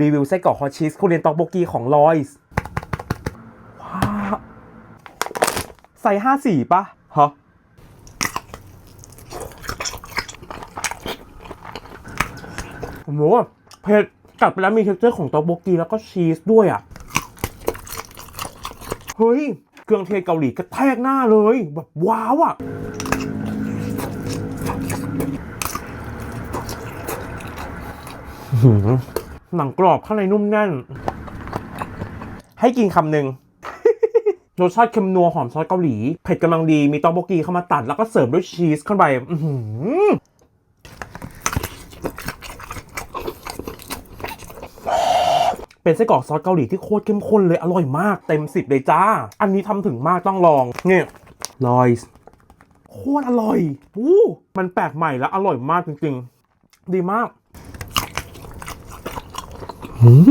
รีวิวไส้กรอกฮอชีสคุเรียนตอกโบกีของลอยส์ว้าใส่ห้าสี่ปะฮะผมรู้ว่าเผ็ดกัดไปแล้วมีเท็กเจอร์ของตอกโบกีแล้วก็ชีสด้วยอะ เฮ้ย เครื่องเทศเกาหลีกระแทกหน้าเลย แบบว้าวอะ หนังกรอบข้างในนุ่มแน่น ให้กินคำหนึ่งรสชาติเค็มนัวหอมซอสเกาหลี เผ็ดกำลังดี มีตอกโบกีเข้ามาตัด แล้วก็เสิริมด้วยชีสเข้าไปเป็นไส้กรอกซอสเกาหลีที่โคตรเข้มข้นเลย อร่อยมาก เต็มสิบเลยจ้า อันนี้ทำถึงมากต้องลอง เนี่ยลอยส์โคตรอร่อยอู้มันแปลกใหม่และอร่อยมากจริง ๆ ดีมาก หืม